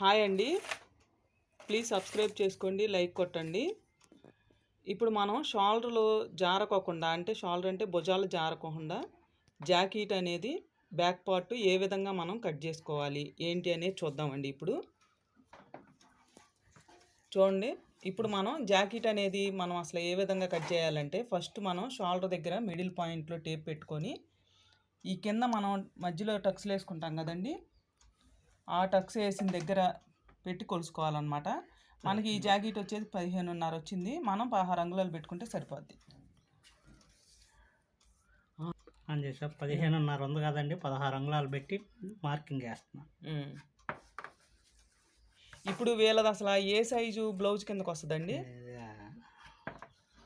Hi అండి. Please subscribe చేసుకోండి like కొట్టండి. ఇప్పుడు మనం షోల్డర్లు జారకోకుండా అంటే షోల్డర్ అంటే భుజాలు జారకోకుండా జాకెట్ అనేది బ్యాక్ పార్ట్ ఏ విధంగా మనం కట్ చేసుకోవాలి ఏంటి అనేది చూద్దామండి ఇప్పుడు. చూడండి ఇప్పుడు మనం జాకెట్ అనేది మనం అసలు ఏ విధంగా కట్ చేయాలంటే ఫస్ట్ మనం షోల్డర్ దగ్గర మిడిల్ పాయింట్లో టేప్ పెట్టుకొని ఈ కింద మనం మధ్యలో టక్స్లు వేసుకుంటాం కదండి ఆ టక్స్ వేసిన దగ్గర పెట్టి కొలుసుకోవాలన్నమాట. మనకి ఈ జాకెట్ వచ్చేది పదిహేనున్నర వచ్చింది. మనం పదహారు అంగుళాలు పెట్టుకుంటే సరిపోద్ది. అని చేసా. పదిహేనున్నర ఉంది కదండి. పదహారు అంగుళాలు పెట్టి మార్కింగ్ వేస్తున్నాను ఉమ్. ఇప్పుడు వీళ్ళది అసలు ఏ సైజు బ్లౌజ్ కిందకు వస్తుందండి?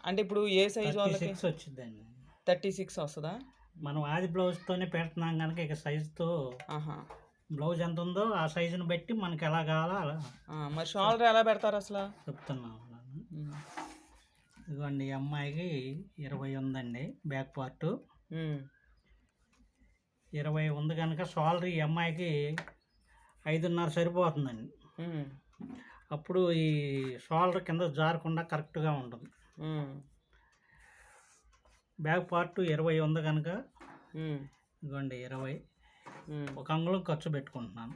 అంటే ఇప్పుడు ఏ సైజు వాళ్ళకి? వచ్చిందండి. థర్టీ సిక్స్ వస్తుందా? మనం ఆది బ్లౌజ్తోనే పెడుతున్నాం కనుక ఇక సైజుతో ఆహా. బ్లౌజ్ ఎంత ఉందో ఆ సైజుని బట్టి మనకి ఎలా కావాలో అలా మరి షోల్డర్ ఎలా పెడతారు అసలు చెప్తున్నాం ఉమ్. ఇదిగోండి అమ్మాయికి ఇరవై ఉందండి బ్యాక్ పార్ట్. ఇరవై ఉంది కనుక షోల్డర్ ఈ అమ్మాయికి ఐదున్నర సరిపోతుందండి. అప్పుడు ఈ షోల్డర్ కింద జారకుండా కరెక్ట్గా ఉంటుంది. బ్యాక్ పార్ట్ ఇరవై ఉంది కనుక. ఇదిగోండి ఇరవై. ఒక అంగుళం ఖర్చు పెట్టుకుంటున్నాను.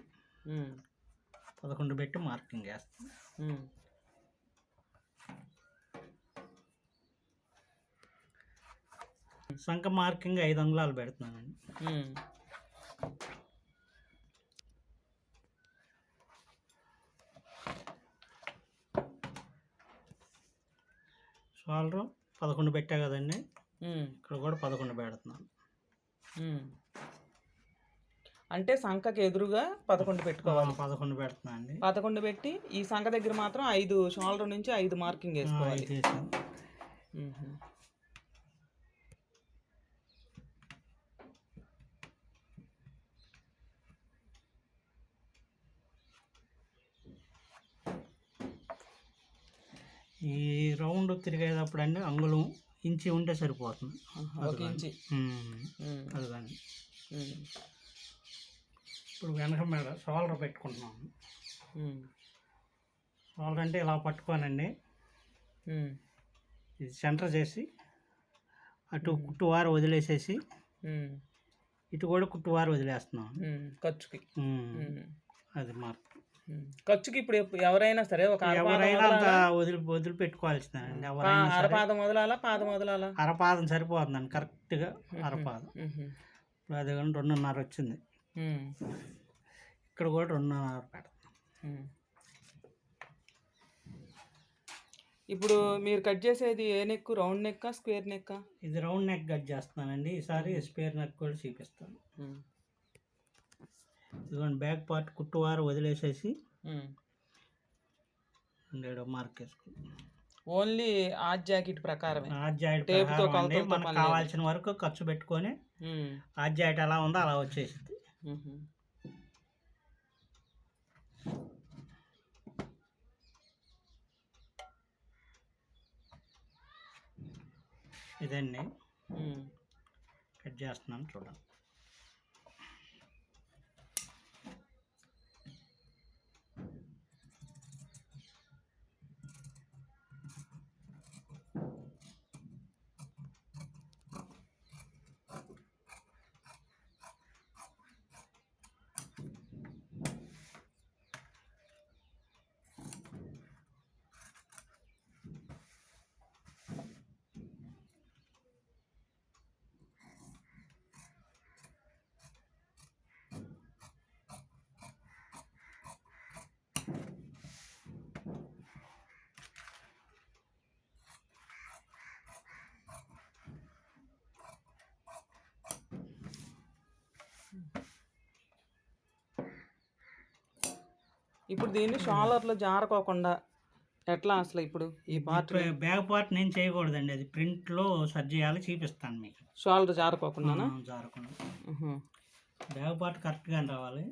పదకొండు పెట్టి మార్కింగ్ వేస్తాను. సంఖ మార్కింగ్ ఐదు అంగుళాలు పెడుతున్నానండి. షోల్డర్ పదకొండు పెట్టా కదండి. ఇక్కడ కూడా పదకొండు పెడుతున్నాను. అంటే సంఖకి ఎదురుగా పదకొండు పెట్టుకోవాలి. పదకొండు పెడుతున్నాను అండి. పదకొండు పెట్టి ఈ సంఖ దగ్గర మాత్రం ఐదు షోల్డర్ నుంచి ఐదు మార్కింగ్ వేసుకోవాలి. ఈ రౌండ్ తిరిగేటప్పుడు అండి అంగుళం ఇంచి ఉంటే సరిపోతుంది. ఆహా, ఒక ఇప్పుడు వెనక మీద షోల్డర్ పెట్టుకుంటున్నాను. షోల్డర్ అంటే ఇలా పట్టుకోనండి. ఇది సెంటర్ చేసి అటు కుట్టువారు వదిలేసేసి. ఇటు కూడా కుట్టువారు వదిలేస్తున్నాం. ఖర్చుకి. అది మ్మ్. ఖర్చుకి ఇప్పుడు ఎవరైనా సరే ఒక ఎవరైనా? వదిలి వదిలిపెట్టుకోవాల్సిందండి ఎవరైనా అరపాదం వదలాలా పాదం వదలాలా అరపాదం సరిపోతుందండి కరెక్ట్గా అరపాదం. ఇప్పుడు అది కానీ రెండున్నర వచ్చింది. ఇక్కడ కూడా రెండున్నర పెడతాం. ఇప్పుడు మీరు కట్ చేసేది ఏ నెక్ రౌండ్ నెక్క? స్క్వేర్ నెక్క? ఇది రౌండ్ నెక్ కట్ చేస్తున్నానండి. ఈసారి స్పేర్ నెక్ కూడా చూపిస్తాను. ఇదిగోండి బ్యాక్ పార్ట్ కుట్టువారు వదిలేసేసి మార్క్ వేసుకుంటాం ఓన్లీ ఆ జాకెట్ ప్రకారమే. టేపుతో ప్రకారం అండి. కొలతలతో మనకు. కావాల్సిన వరకు ఖర్చు పెట్టుకొని మ్మ్. ఆ జాయింట్ ఎలా ఉందో అలా వచ్చేసింది. ఇదండి. కట్ చేస్తున్నాను చూడండి. ఇప్పుడు దీన్ని షాలర్లో జారకోకుండా ఎట్లా అసలు ఇప్పుడు ఈ పార్ట్ బ్యాక్ పార్ట్ నేను చేయకూడదండి. అది ప్రింట్లో సర్జ్ చేయాలి చూపిస్తాను మీకు. షోల్డర్ జారకోకుండా జారకుండా. బ్యాక్ పార్ట్ కరెక్ట్గా రావాలి.